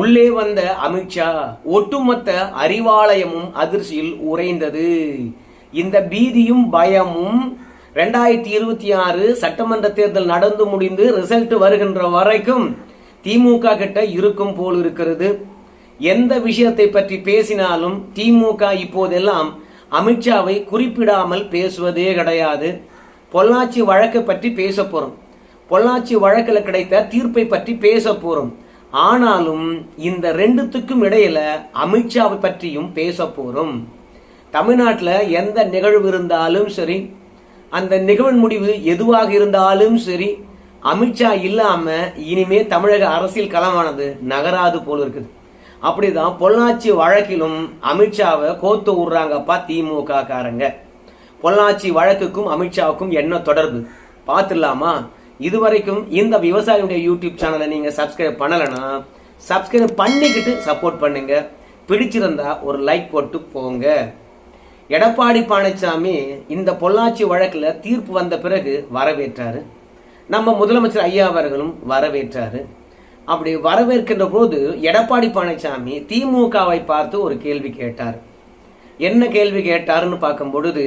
உள்ளே வந்த அமித்ஷா ஒட்டுமொத்த அறிவாலயமும் அதிர்ச்சியில் உறைந்தது. இந்த பீதியும் பயமும் ரெண்டாயிரத்தி இருபத்தி ஆறு சட்டமன்ற தேர்தல் நடந்து முடிந்து ரிசல்ட் வருகின்ற வரைக்கும் திமுக கிட்ட இருக்கும் போல் இருக்கிறது. எந்த விஷயத்தை பற்றி பேசினாலும் திமுக இப்போதெல்லாம் அமித்ஷாவை குறிப்பிடாமல் பேசுவதே கிடையாது. பொள்ளாச்சி வழக்கை பற்றி பேச போறோம். பொள்ளாச்சி வழக்கில் கிடைத்த தீர்ப்பை பற்றி பேச போறோம். ஆனாலும் இந்த ரெண்டுத்துக்கும் இடையில அமித்ஷாவை பற்றியும் பேச போறோம். தமிழ்நாட்டில் எந்த நிகழ்வு இருந்தாலும் சரி அந்த நிகழ்வின் முடிவு எதுவாக இருந்தாலும் சரி அமித்ஷா இல்லாம இனிமே தமிழக அரசியல் களமானது நகராது போல இருக்குது. அப்படிதான் பொள்ளாச்சி வழக்கிலும் அமித்ஷாவை கோத்து விடுறாங்கப்பா திமுக காரங்க பொள்ளாச்சி வழக்குக்கும் அமித்ஷாவுக்கும் என்ன தொடர்பு? பார்த்துடலாமா? இதுவரைக்கும் இந்த விவசாயியுடைய யூடியூப் சேனலை நீங்கள் சப்ஸ்கிரைப் பண்ணலைன்னா சப்ஸ்கிரைப் பண்ணிக்கிட்டு சப்போர்ட் பண்ணுங்க. பிடிச்சிருந்தா ஒரு லைக் போட்டு போங்க. எடப்பாடி பழனிசாமி இந்த பொள்ளாச்சி வழக்கில் தீர்ப்பு வந்த பிறகு வரவேற்றாரு. நம்ம முதலமைச்சர் ஐயா அவர்களும் வரவேற்றாரு. அப்படி வரவேற்கின்ற போது எடப்பாடி பழனிசாமி திமுகவை பார்த்து ஒரு கேள்வி கேட்டார். என்ன கேள்வி கேட்டாருன்னு பார்க்கும் பொழுது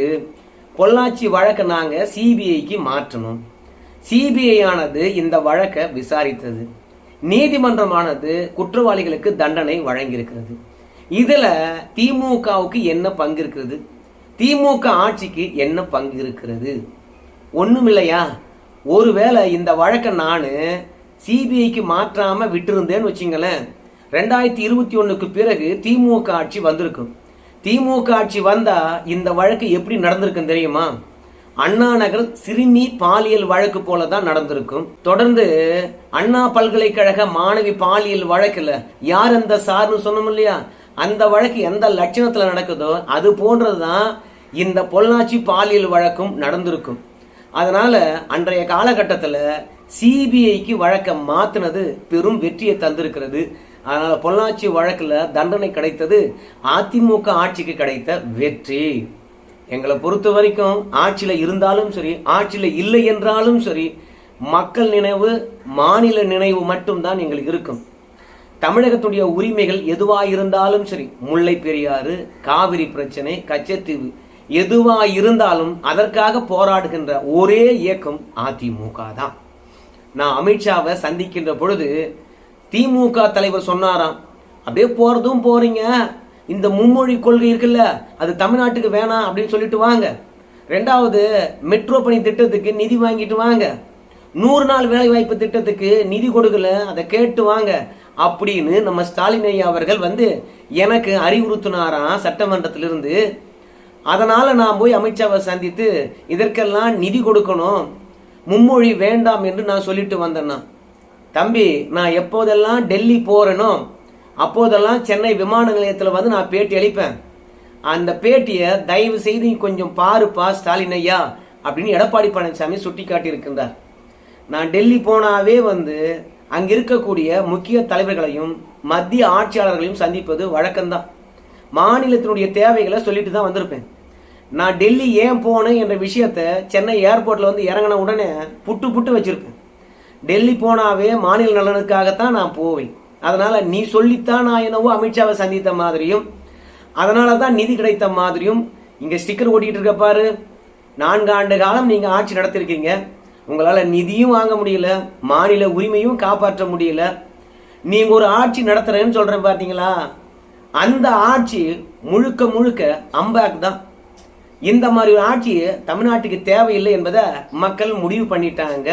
பொள்ளாச்சி வழக்கை நாங்கள் சிபிஐக்கு மாற்றணும். சிபிஐ ஆனது இந்த வழக்கை விசாரித்தது. நீதிமன்றமானது குற்றவாளிகளுக்கு தண்டனை வழங்கியிருக்கிறது. இதில் திமுகவுக்கு என்ன பங்கு இருக்கிறது திமுக ஆட்சிக்கு என்ன பங்கு இருக்கிறது? ஒன்றுமில்லையா ஒருவேளை இந்த வழக்கை நான் சிபிஐக்கு மாற்றாமல் விட்டுருந்தேன்னு வச்சுங்களேன் ரெண்டாயிரத்தி இருபத்தி ஒன்றுக்கு பிறகு திமுக ஆட்சி வந்திருக்கும். திமுக ஆட்சி வந்தால் இந்த வழக்கு எப்படி நடந்திருக்கும் தெரியுமா? அண்ணா நகர் சிறுமி பாலியல் வழக்கு போல தான் நடந்திருக்கும். தொடர்ந்து அண்ணா பல்கலைக்கழக மாணவி பாலியல் வழக்கில் யார் அந்த சார்னு சொன்னோம் இல்லையா? அந்த வழக்கு எந்த லட்சணத்தில் நடக்குதோ அது போன்றது தான் இந்த பொள்ளாச்சி பாலியல் வழக்கும் நடந்திருக்கும். அதனால அன்றைய காலகட்டத்தில் சிபிஐக்கு வழக்கை மாத்தினது பெரும் வெற்றியை தந்திருக்கிறது. அதனால் பொள்ளாச்சி வழக்கில் தண்டனை கிடைத்தது அதிமுக ஆட்சிக்கு கிடைத்த வெற்றி. எங்களை பொறுத்த வரைக்கும் ஆட்சியில் இருந்தாலும் சரி ஆட்சியில் இல்லை என்றாலும் சரி மக்கள் நினைவு மாநில நினைவு மட்டும்தான் எங்களுக்கு இருக்கும். தமிழகத்துடைய உரிமைகள் எதுவாக இருந்தாலும் சரி முல்லை பெரியாறு காவிரி பிரச்சனை கச்சத்தீவு எதுவாக இருந்தாலும் அதற்காக போராடுகின்ற ஒரே இயக்கம் அதிமுக தான். நான் அமித்ஷாவை சந்திக்கின்ற பொழுது திமுக தலைவர் சொன்னாராம் அப்படியே போகிறதும் போறீங்க இந்த மும்மொழி கொள்கை இருக்குல்ல அது தமிழ்நாட்டுக்கு வேணாம் அப்படின்னு சொல்லிட்டு வாங்க. ரெண்டாவது மெட்ரோ பணி திட்டத்துக்கு நிதி வாங்கிட்டு வாங்க. நூறு நாள் வேலை வாய்ப்பு திட்டத்துக்கு நிதி கொடுக்கல அதை கேட்டு வாங்க. அப்படின்னு நம்ம ஸ்டாலின் ஐயா அவர்கள் வந்து எனக்கு அறிவுறுத்தினாராம் சட்டமன்றத்திலிருந்து. அதனால நான் போய் அமித்ஷாவை சந்தித்து இதற்கெல்லாம் நிதி கொடுக்கணும். மும்மொழி வேண்டாம் என்று நான் சொல்லிட்டு வந்தேன்னா. தம்பி நான் எப்போதெல்லாம் டெல்லி போறேனோ அப்போதெல்லாம் சென்னை விமான நிலையத்தில் வந்து நான் பேட்டி அளிப்பேன். அந்த பேட்டியை தயவு செய்து கொஞ்சம் பாருப்பா ஸ்டாலின் ஐயா அப்படின்னு எடப்பாடி பழனிசாமி சுட்டி காட்டியிருக்கின்றார் நான் டெல்லி போனாவே வந்து அங்கே இருக்கக்கூடிய முக்கிய தலைவர்களையும் மத்திய ஆட்சியாளர்களையும் சந்திப்பது வழக்கம்தான். மாநிலத்தினுடைய தேவைகளை சொல்லிட்டு தான் வந்திருப்பேன். நான் டெல்லி ஏன் போனேன் என்ற விஷயத்த சென்னை ஏர்போர்ட்டில் வந்து இறங்கின உடனே புட்டு புட்டு வச்சுருப்பேன். டெல்லி போனாவே மாநில நலனுக்காகத்தான் நான் போவேன். அதனால நீ சொல்லித்தான் நான் என்னவோ அமித்ஷாவை சந்தித்த மாதிரியும் அதனால தான் நிதி கிடைத்த மாதிரியும் இங்க ஸ்டிக்கர் ஓட்டிட்டு இருக்க பாரு. நான்கு ஆண்டு காலம் நீங்க ஆட்சி நடத்திருக்கீங்க. உங்களால நிதியும் வாங்க முடியல மாநில உரிமையும் காப்பாற்ற முடியல. நீங்க ஒரு ஆட்சி நடத்துறேன்னு சொல்றேன் பாத்தீங்களா? அந்த ஆட்சி முழுக்க முழுக்க அம்பேக் தான். இந்த மாதிரி ஒரு ஆட்சி தமிழ்நாட்டுக்கு தேவையில்லை என்பதை மக்கள் முடிவு பண்ணிட்டாங்க.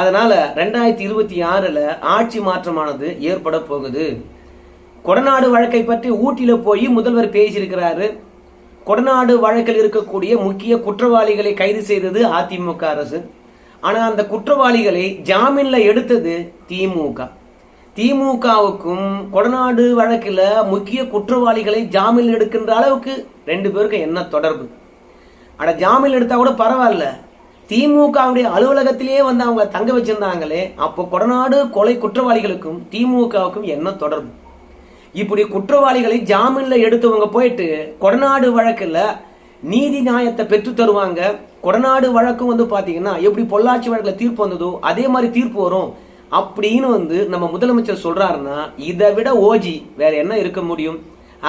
அதனால் ரெண்டாயிரத்தி இருபத்தி ஆறில் ஆட்சி மாற்றமானது ஏற்பட போகுது. கொடநாடு வழக்கை பற்றி ஊட்டியில் போய் முதல்வர் பேசியிருக்கிறாரு. கொடநாடு வழக்கில் இருக்கக்கூடிய முக்கிய குற்றவாளிகளை கைது செய்தது அதிமுக அரசு. ஆனால் அந்த குற்றவாளிகளை ஜாமீனில் எடுத்தது திமுக. திமுகவுக்கும் கொடநாடு வழக்கில் முக்கிய குற்றவாளிகளை ஜாமீன் எடுக்கின்ற அளவுக்கு ரெண்டு பேருக்கும் என்ன தொடர்பு? ஆனால் ஜாமீன் எடுத்தால் கூட பரவாயில்ல. திமுகவுடைய அலுவலகத்திலேயே வந்து அவங்க தங்க வச்சிருந்தாங்களே அப்போ கொடநாடு கொலை குற்றவாளிகளுக்கும் திமுகவுக்கும் என்ன தொடர்பு? இப்படி குற்றவாளிகளை ஜாமீன்ல எடுத்தவங்க போயிட்டு கொடநாடு வழக்குல நீதி நியாயத்தை பெற்று தருவாங்க. கொடநாடு வழக்கும் வந்து பாத்தீங்கன்னா எப்படி பொள்ளாச்சி வழக்குல தீர்ப்பு வந்ததோ அதே மாதிரி தீர்ப்பு வரும். அப்படின்னு வந்து நம்ம முதலமைச்சர் சொல்றாருன்னா இதை விட ஓஜி வேற என்ன இருக்க முடியும்?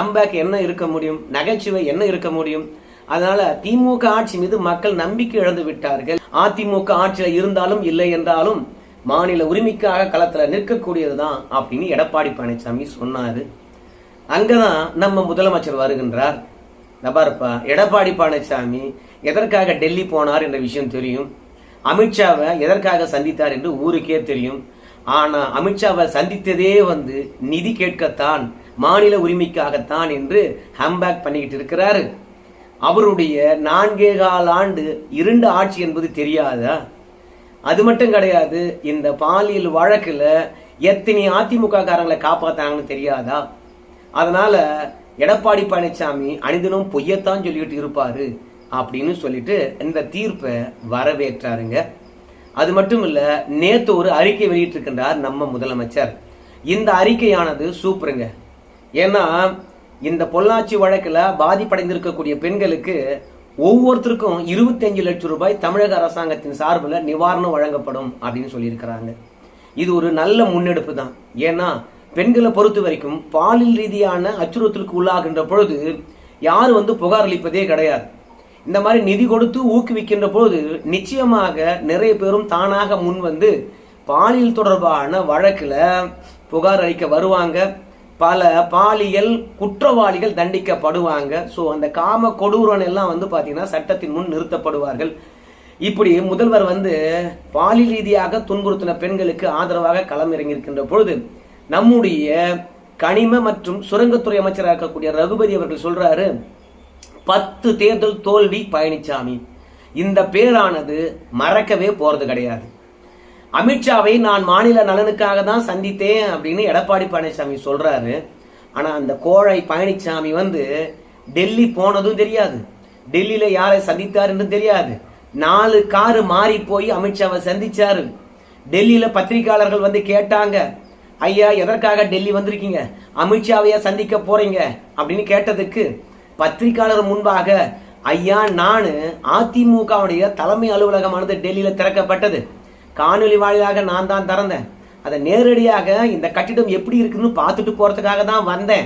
அம்பேக் என்ன இருக்க முடியும்? நகைச்சுவை என்ன இருக்க முடியும்? அதனால திமுக ஆட்சி மீது மக்கள் நம்பிக்கை இழந்து விட்டார்கள். அதிமுக ஆட்சியில் இருந்தாலும் இல்லை என்றாலும் மாநில உரிமைக்காக களத்தில் நிற்கக்கூடியது தான் அப்படின்னு எடப்பாடி பழனிசாமி சொன்னார். அங்கே தான் நம்ம முதலமைச்சர் வருகின்றார். நபார்ப்பா எடப்பாடி பழனிசாமி எதற்காக டெல்லி போனார் என்ற விஷயம் தெரியும். அமித்ஷாவை எதற்காக சந்தித்தார் என்று ஊருக்கே தெரியும். ஆனால் அமித்ஷாவை சந்தித்ததே வந்து நிதி கேட்கத்தான் மாநில உரிமைக்காகத்தான் என்று ஹேம்பேக் பண்ணிக்கிட்டு இருக்கிறாரு. அவருடைய நான்கே கால் ஆண்டு இருண்ட ஆட்சி என்பது தெரியாதா? அது மட்டும் கிடையாது இந்த பாலியல் வழக்கில் எத்தனை அதிமுக காரங்களை காப்பாற்றினாங்கன்னு தெரியாதா? அதனால எடப்பாடி பழனிசாமி அனிதனும் பொய்யத்தான் சொல்லிட்டு இருப்பார் அப்படின்னு சொல்லிட்டு இந்த தீர்ப்பை வரவேற்றாருங்க. அது மட்டும் இல்லை நேற்று ஒரு அறிக்கை வெளியிட்டிருக்கின்றார் நம்ம முதலமைச்சர். இந்த அறிக்கையானது சூப்பருங்க. ஏன்னா இந்த பொள்ளாச்சி வழக்கில் பாதிப்படைந்திருக்கக்கூடிய பெண்களுக்கு ஒவ்வொருத்தருக்கும் இருபத்தஞ்சு லட்சம் ரூபாய் தமிழக அரசாங்கத்தின் சார்பில் நிவாரணம் வழங்கப்படும் அப்படின்னு சொல்லியிருக்கிறாங்க. இது ஒரு நல்ல முன்னெடுப்பு தான். ஏன்னா பெண்களை பொறுத்த வரைக்கும் பாலியல் ரீதியான அச்சுறுத்தலுக்கு உள்ளாகின்ற பொழுது யாரும் வந்து புகார் அளிப்பதே கிடையாது. இந்த மாதிரி நிதி கொடுத்து ஊக்குவிக்கின்ற பொழுது நிச்சயமாக நிறைய பேரும் தானாக முன் வந்து பாலியல் தொடர்பான வழக்கில் புகார் அளிக்க வருவாங்க. பல பாலியல் குற்றவாளிகள் தண்டிக்கப்படுவாங்க. ஸோ அந்த காம கொடூரன் எல்லாம் வந்து பார்த்தீங்கன்னா சட்டத்தின் முன் நிறுத்தப்படுவார்கள். இப்படி முதல்வர் வந்து பாலியல் ரீதியாக துன்புறுத்தின பெண்களுக்கு ஆதரவாக களமிறங்கியிருக்கின்ற பொழுது நம்முடைய கனிம மற்றும் சுரங்கத்துறை அமைச்சராக இருக்கக்கூடிய ரகுபதி அவர்கள் சொல்றாரு பத்து தேர்தல் தோல்வி பழனிசாமி இந்த பேரானது மறக்கவே போறது கிடையாது. அமித்ஷாவை நான் மாநில நலனுக்காக தான் சந்தித்தேன் அப்படின்னு எடப்பாடி பழனிசாமி சொல்றாரு. ஆனா அந்த கோழை பழனிசாமி வந்து டெல்லி போனதும் தெரியாது. டெல்லியில யாரை சந்தித்தாருன்னு தெரியாது. நாலு காரு மாறி போய் அமித்ஷாவை சந்திச்சாரு. டெல்லியில பத்திரிகையாளர்கள் வந்து கேட்டாங்க ஐயா எதற்காக டெல்லி வந்திருக்கீங்க? அமித்ஷாவையா சந்திக்க போறீங்க? அப்படின்னு கேட்டதுக்கு பத்திரிகையாளர் முன்பாக ஐயா நான் அதிமுகவுடைய தலைமை அலுவலகமானது டெல்லியில திறக்கப்பட்டது. காணொலி வாயிலாக நான் தான் திறந்தேன். அதை நேரடியாக இந்த கட்டிடம் எப்படி இருக்குன்னு பார்த்துட்டு போகிறதுக்காக தான் வந்தேன்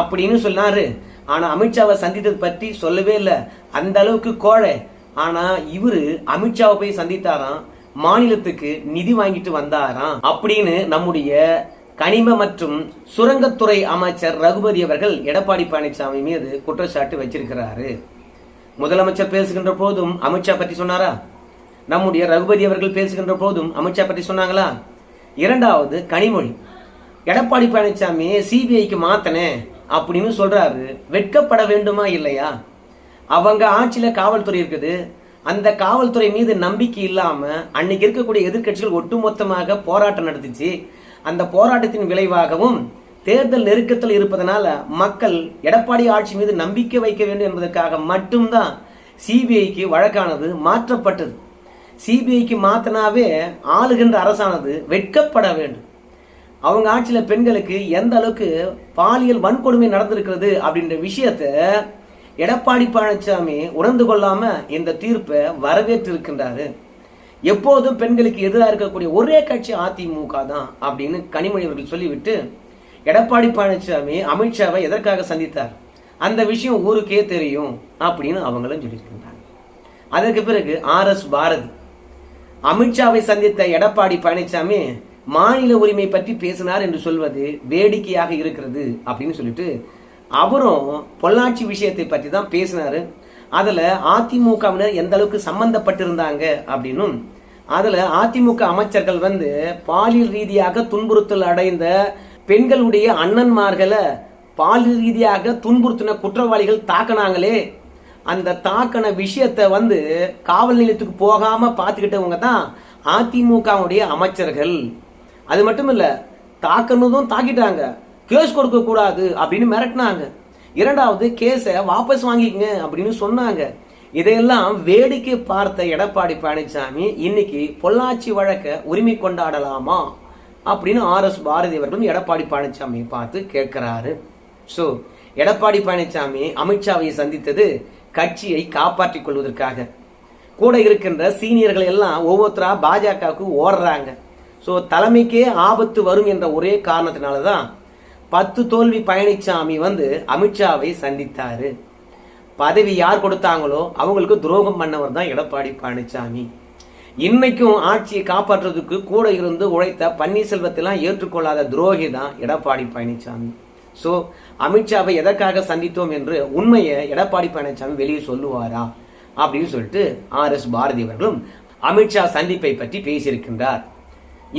அப்படின்னு சொன்னாரு. ஆனால் அமித்ஷாவை சந்தித்தது பற்றி சொல்லவே இல்லை. அந்த அளவுக்கு கோழை. ஆனால் இவர் அமித்ஷாவை போய் சந்தித்தாராம். மாநிலத்துக்கு நிதி வாங்கிட்டு வந்தாராம் அப்படின்னு நம்முடைய கனிம மற்றும் சுரங்கத்துறை அமைச்சர் ரகுபதி அவர்கள் எடப்பாடி பழனிசாமி மீது குற்றச்சாட்டு வச்சிருக்கிறாரு. முதலமைச்சர் பேசுகின்ற போதும் அமித்ஷா பற்றி சொன்னாரா? நம்முடைய ரகுபதி அவர்கள் பேசுகின்ற போதும் அமித்ஷா பற்றி சொன்னாங்களா? இரண்டாவது கனிமொழி. எடப்பாடி பழனிசாமி சிபிஐக்கு மாத்தனே அப்படின்னு சொல்றாரு. வெட்கப்பட வேண்டுமா இல்லையா? அவங்க ஆட்சியில் காவல்துறை இருக்குது. அந்த காவல்துறை மீது நம்பிக்கை இல்லாமல் அன்னைக்கு இருக்கக்கூடிய எதிர்க்கட்சிகள் ஒட்டுமொத்தமாக போராட்டம் நடத்திச்சு. அந்த போராட்டத்தின் விளைவாகவும் தேர்தல் நெருக்கத்தில் இருப்பதனால மக்கள் எடப்பாடி ஆட்சி மீது நம்பிக்கை வைக்க வேண்டும் என்பதற்காக மட்டும்தான் சிபிஐக்கு வழக்கானது மாற்றப்பட்டது. சிபிஐக்கு மாத்தினாவே ஆளுகின்ற அரசானது வெட்கப்பட வேண்டும். அவங்க ஆட்சியில் பெண்களுக்கு எந்த அளவுக்கு பாலியல் வன்கொடுமை நடந்திருக்கிறது அப்படின்ற விஷயத்த எடப்பாடி பழனிசாமி உணர்ந்து கொள்ளாமல் இந்த தீர்ப்பை வரவேற்று இருக்கின்றாரு எப்போதும் பெண்களுக்கு எதிராக இருக்கக்கூடிய ஒரே கட்சி அதிமுக தான் அப்படின்னு கனிமொழி அவர்கள் சொல்லிவிட்டு எடப்பாடி பழனிசாமி அமித்ஷாவை எதற்காக சந்தித்தார்? அந்த விஷயம் ஊருக்கே தெரியும் அப்படின்னு அவங்களும் சொல்லியிருக்கின்றாங்க. அதற்கு பிறகு ஆர் எஸ் பாரதி அமித்ஷாவை சந்தித்த எடப்பாடி பழனிசாமி மாநில உரிமை பற்றி பேசினார் என்று சொல்வது வேடிக்கையாக இருக்கிறது அப்படின்னு சொல்லிட்டு அவரும் பொள்ளாச்சி விஷயத்தை பற்றி தான் பேசினாரு. அதுல அதிமுகவினர் எந்த அளவுக்கு சம்பந்தப்பட்டிருந்தாங்க அப்படின்னும் அதுல அதிமுக அமைச்சர்கள் வந்து பாலியல் ரீதியாக துன்புறுத்தல் அடைந்த பெண்களுடைய அண்ணன்மார்களை பாலியல் ரீதியாக துன்புறுத்தின குற்றவாளிகள் தாக்கினாங்களே அந்த தாக்கின விஷயத்தை வந்து காவல் நிலையத்துக்கு போகாம பார்த்துக்கிட்டவங்க தான் அதிமுகவுடைய அமைச்சர்கள். அது மட்டும் இல்ல தாக்குனதும் தாக்கிட்டாங்க. கேஸ் கொடுக்க கூடாது அப்படின்னு மிரட்டினாங்க. இரண்டாவது கேஸை வாபஸ் வாங்கிக்கங்க அப்படின்னு சொன்னாங்க. இதையெல்லாம் வேடிக்கை பார்த்த எடப்பாடி பழனிசாமி இன்னைக்கு பொள்ளாச்சி வழக்க உரிமை கொண்டாடலாமா அப்படின்னு ஆர் எஸ் பாரதி அவர்களும் எடப்பாடி பழனிசாமியை பார்த்து கேட்கிறாரு. ஸோ எடப்பாடி பழனிசாமி அமித்ஷாவை சந்தித்தது கட்சியை காப்பாற்றிக் கொள்வதற்காக. கூட இருக்கின்ற சீனியர்கள் எல்லாம் ஒவ்வொருத்தரா பாஜகவுக்கு ஓடுறாங்க. ஸோ தலைமைக்கே ஆபத்து வரும் என்ற ஒரே காரணத்தினால தான் பத்து தோல்வி பழனிசாமி வந்து அமித்ஷாவை சந்தித்தார். பதவி யார் கொடுத்தாங்களோ அவங்களுக்கு துரோகம் பண்ணவர் தான் எடப்பாடி பழனிசாமி இன்னைக்கும் ஆட்சியை காப்பாற்றுறதுக்கு கூட இருந்து உழைத்த பன்னீர்செல்வத்தெல்லாம் ஏற்றுக்கொள்ளாத துரோகி தான் எடப்பாடி பழனிசாமி ஸோ அமித்ஷாவை எதற்காக சந்தித்தோம் என்று உண்மையை எடப்பாடி பழனிசாமி வெளியே சொல்லுவாரா? அப்படின்னு சொல்லிட்டு ஆர் எஸ் பாரதி அவர்களும் அமித்ஷா சந்திப்பை பற்றி பேசியிருக்கின்றார்.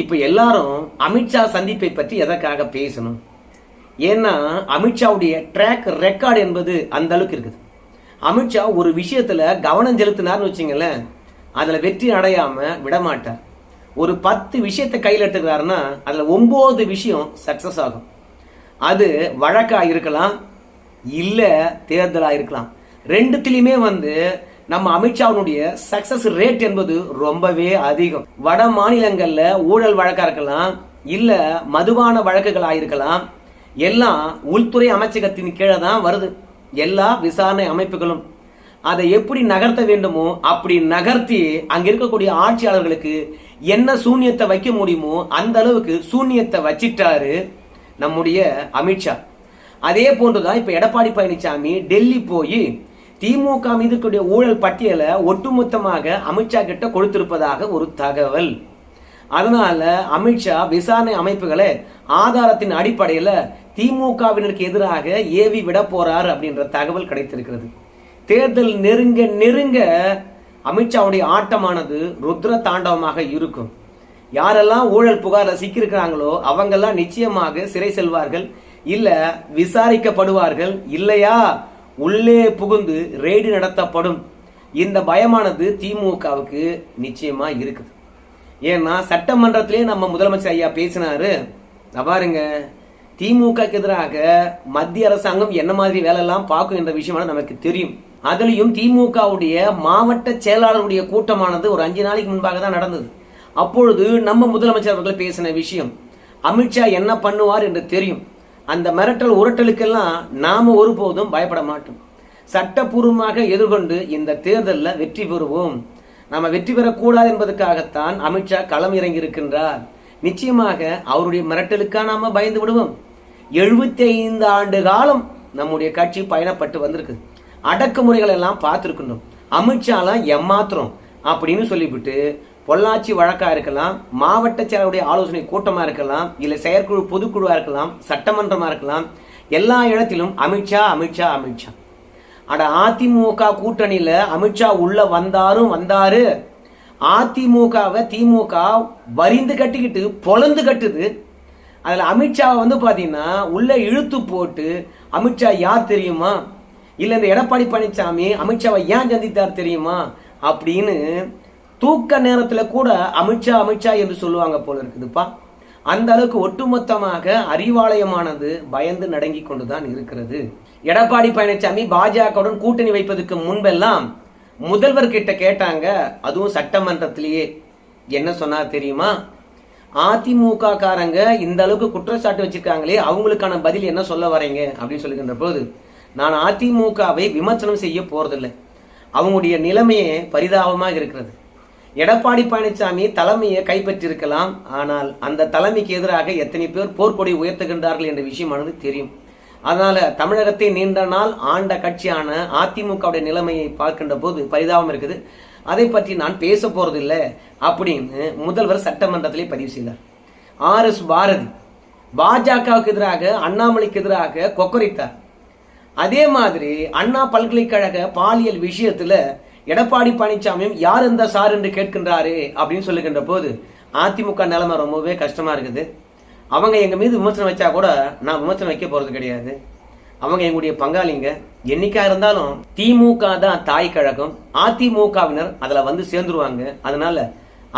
இப்போ எல்லாரும் அமித்ஷா சந்திப்பை பற்றி எதற்காக பேசணும்? ஏன்னா அமித்ஷாவுடைய ட்ராக் ரெக்கார்டு என்பது அந்த அளவுக்கு இருக்குது. அமித்ஷா ஒரு விஷயத்தில் கவனம் செலுத்தினார்னு வச்சுங்களேன் அதில் வெற்றி அடையாமல் விடமாட்டார். ஒரு பத்து விஷயத்தை கையில் எடுத்துக்கிறாருன்னா அதில் ஒம்பது விஷயம் சக்ஸஸ் ஆகும். அது வழக்காக இருக்கலாம் இல்லை தேர்தலாக இருக்கலாம் ரெண்டுத்திலையுமே வந்து நம்ம அமித்ஷாவுடைய சக்சஸ் ரேட் என்பது ரொம்பவே அதிகம். வட மாநிலங்களில் ஊழல் வழக்காக இருக்கலாம் இல்லை மதுபான வழக்குகளாக இருக்கலாம் எல்லாம் உள்துறை அமைச்சகத்தின் கீழே தான் வருது. எல்லா விசாரணை அமைப்புகளும். அதை எப்படி நகர்த்த வேண்டுமோ அப்படி நகர்த்தி அங்கே இருக்கக்கூடிய ஆட்சியாளர்களுக்கு என்ன சூன்யத்தை வைக்க முடியுமோ அந்த அளவுக்கு சூன்யத்தை வச்சிட்டாரு நம்முடைய அமித்ஷா அதே போன்றுதான் இப்ப எடப்பாடி பழனிசாமி டெல்லி போய் திமுக மீது இருக்கக்கூடிய ஊழல் பட்டியலை ஒட்டுமொத்தமாக அமித்ஷா கிட்ட கொடுத்திருப்பதாக ஒரு தகவல். அதனால அமித்ஷா விசாரணை அமைப்புகளை ஆதாரத்தின் அடிப்படையில் திமுகவினருக்கு எதிராக ஏவி விட போறார் அப்படின்ற தகவல் கிடைத்திருக்கிறது. தேர்தல் நெருங்க நெருங்க அமித்ஷாவுடைய ஆட்டமானது ருத்ர தாண்டவமாக இருக்கும். யாரெல்லாம் ஊழல் புகாரில் சிக்கியிருக்கிறாங்களோ அவங்கெல்லாம் நிச்சயமாக சிறை செல்வார்கள். இல்லை விசாரிக்கப்படுவார்கள். இல்லையா? உள்ளே புகுந்து ரெய்டு நடத்தப்படும். இந்த பயமானது திமுகவுக்கு நிச்சயமா இருக்குது. ஏன்னா சட்டமன்றத்திலே நம்ம முதலமைச்சர் ஐயா பேசினாரு. பாருங்க. திமுக எதிராக மத்திய அரசாங்கம் என்ன மாதிரி வேலையெல்லாம் பார்க்கும் என்ற விஷயமான நமக்கு தெரியும். அதுலேயும் திமுகவுடைய மாவட்ட செயலாளருடைய கூட்டமானது ஒரு அஞ்சு நாளைக்கு முன்பாக தான் நடந்தது. அப்பொழுது நம்ம முதலமைச்சர் அவர்கள் பேசின விஷயம் அமித்ஷா என்ன பண்ணுவார் என்று தெரியும். அந்த மிரட்டல் உரட்டலுக்கெல்லாம் நாம் ஒருபோதும் பயப்பட மாட்டோம். சட்டப்பூர்வமாக எதிர்கொண்டு இந்த தேர்தலில் வெற்றி பெறுவோம். நம்ம வெற்றி பெறக்கூடாது என்பதற்காகத்தான் அமித்ஷா களம் இறங்கி இருக்கின்றார் நிச்சயமாக அவருடைய மிரட்டலுக்காக நாம் பயந்து விடுவோம். எழுபத்தி ஐந்து ஆண்டு காலம் நம்முடைய கட்சி பயணப்பட்டு வந்திருக்கு. அடக்குமுறைகள் எல்லாம் பார்த்துருக்கணும் அமித்ஷாலாம் எம்மாத்திரம் அப்படின்னு சொல்லிவிட்டு பொள்ளாச்சி வழக்காக இருக்கலாம் மாவட்ட செயலருடைய ஆலோசனை கூட்டமாக இருக்கலாம் இல்லை செயற்குழு பொதுக்குழுவாக இருக்கலாம் சட்டமன்றமாக இருக்கலாம் எல்லா இடத்திலும் அமித்ஷா அமித்ஷா அமித்ஷா. அட அதிமுக கூட்டணியில் அமித்ஷா உள்ளே வந்தாரும் வந்தாரு. அதிமுகவை திமுக வரிந்து கட்டிக்கிட்டு பொழந்து கட்டுது. அதில் அமித்ஷாவை வந்து பார்த்தீங்கன்னா உள்ளே இழுத்து போட்டு அமித்ஷா யார் தெரியுமா? இல்லை இந்த எடப்பாடி பழனிசாமி அமித்ஷாவை ஏன் சந்தித்தார் தெரியுமா? அப்படின்னு தூக்க நேரத்தில் கூட அமித்ஷா அமித்ஷா என்று சொல்லுவாங்க போல இருக்குதுப்பா. அந்த அளவுக்கு ஒட்டுமொத்தமாக அறிவாலயமானது பயந்து நடங்கி கொண்டுதான் இருக்கிறது. எடப்பாடி பழனிசாமி பாஜகவுடன் கூட்டணி வைப்பதற்கு முன்பெல்லாம் முதல்வர் கிட்ட கேட்டாங்க அதுவும் சட்டமன்றத்திலேயே. என்ன சொன்னா தெரியுமா? அதிமுக காரங்க இந்த அளவுக்கு குற்றச்சாட்டு வச்சிருக்காங்களே அவங்களுக்கான பதில் என்ன சொல்ல வரீங்க? அப்படின்னு சொல்லுகின்ற போது நான் அதிமுகவை விமர்சனம் செய்ய போறதில்லை. அவங்களுடைய நிலைமையே பரிதாபமாக இருக்கிறது. எடப்பாடி பழனிசாமி தலைமையை கைப்பற்றிருக்கலாம் ஆனால் அந்த தலைமைக்கு எதிராக எத்தனை பேர் போர்க்கொடி உயர்த்துகின்றார்கள் என்ற விஷயமானது தெரியும். அதனால தமிழகத்தை நீண்ட நாள் ஆண்ட கட்சியான அதிமுகவுடைய நிலைமையை பார்க்கின்ற போது பரிதாபம் இருக்குது. அதை பற்றி நான் பேச போறதில்லை அப்படின்னு முதல்வர் சட்டமன்றத்திலே பதிவு செய்தார். ஆர் எஸ் பாரதி பாஜகவுக்கு எதிராக அண்ணாமலைக்கு எதிராக கொக்கரித்தார். அதே மாதிரி அண்ணா பல்கலைக்கழக பாலியல் விஷயத்துல எடப்பாடி பழனிசாமியும் யார் இந்த சார் என்று கேட்கின்றாரு அப்படின்னு சொல்லுகின்ற போது அதிமுக நிலைமை ரொம்பவே கஷ்டமாக இருக்குது. அவங்க எங்கள் மீது விமர்சனம் வச்சா கூட நான் விமர்சனம் வைக்க போகிறது கிடையாது. அவங்க எங்களுடைய பங்காளிங்க. என்னைக்கா இருந்தாலும் திமுக தான் தாய் கழகம். அதிமுகவினர் அதில் வந்து சேர்ந்துருவாங்க. அதனால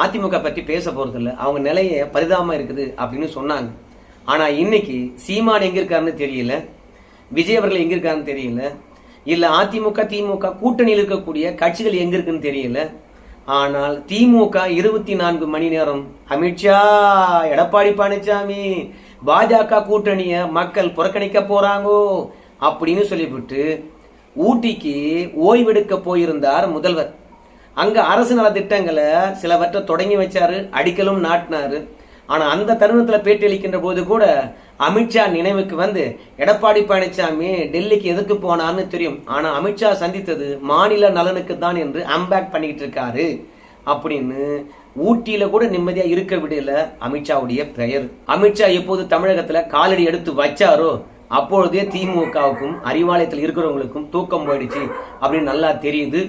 அதிமுக பற்றி பேச போகிறதில்ல அவங்க நிலையை பரிதாபமாக இருக்குது அப்படின்னு சொன்னாங்க. ஆனால் இன்னைக்கு சீமான் எங்கே இருக்காருன்னு தெரியல. விஜய் அவர்கள் எங்கே இருக்காருன்னு தெரியல. இல்லை அதிமுக திமுக கூட்டணியில் இருக்கக்கூடிய கட்சிகள் எங்க இருக்குன்னு தெரியல. ஆனால் திமுக இருபத்தி நான்கு மணி நேரம் அமித்ஷா எடப்பாடி பழனிசாமி பாஜக கூட்டணியை மக்கள் புறக்கணிக்க போறாங்கோ அப்படின்னு சொல்லிவிட்டு ஊட்டிக்கு ஓய்வெடுக்க போயிருந்தார் முதல்வர். அங்க அரசு நல திட்டங்களை சிலவற்றை தொடங்கி வச்சாரு அடிக்கலும் நாட்டினாரு. ஆனால் அந்த தருணத்தில் பேட்டி அளிக்கின்ற போது கூட அமித்ஷா நினைவுக்கு வந்து எடப்பாடி பழனிசாமி டெல்லிக்கு எதுக்கு போனான்னு தெரியும். ஆனால் அமித்ஷா சந்தித்தது மாநில நலனுக்கு தான் என்று அம்பேக் பண்ணிக்கிட்டு இருக்காரு. அப்படின்னு ஊட்டியில் கூட நிம்மதியாக இருக்க விடல அமித்ஷாவுடைய பெயர். அமித்ஷா எப்போது தமிழகத்தில் காலடி எடுத்து வச்சாரோ அப்பொழுதே திமுகவுக்கும் அறிவாலயத்தில் இருக்கிறவங்களுக்கும் தூக்கம் போயிடுச்சு அப்படின்னு நல்லா தெரியுது.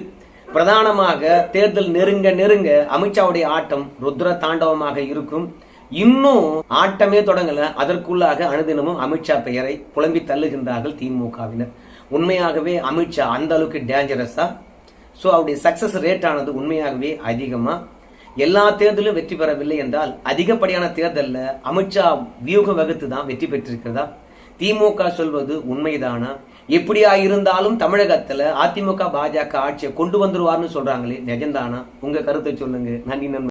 பிரதானமாக தேர்தல் நெருங்க நெருங்க அமித்ஷாவுடைய ஆட்டம் ருத்ர தாண்டவமாக இருக்கும். இன்னும் ஆட்டமே தொடங்கல. அதற்குள்ளாக அனுதினமும் அமித்ஷா பெயரை புலம்பி தள்ளுகின்றார்கள் திமுகவினர் உண்மையாகவே அமித்ஷா அந்த அளவுக்கு டேஞ்சரஸா ஸோ அவருடைய சக்சஸ் ரேட் ஆனது உண்மையாகவே அதிகமா? எல்லா தேர்தலும் வெற்றி பெறவில்லை என்றால் அதிகப்படியான தேர்தலில் அமித்ஷா வியூகம் வகுத்து தான் வெற்றி பெற்றிருக்கிறதா? திமுக சொல்வது உண்மைதானா? எப்படியா இருந்தாலும் தமிழகத்துல அதிமுக பாஜக ஆட்சியை கொண்டு வந்துருவார்னு சொல்றாங்களே நிஜம்தானா உங்க கருத்தை சொல்லுங்க. நன்றி நண்பர்களே.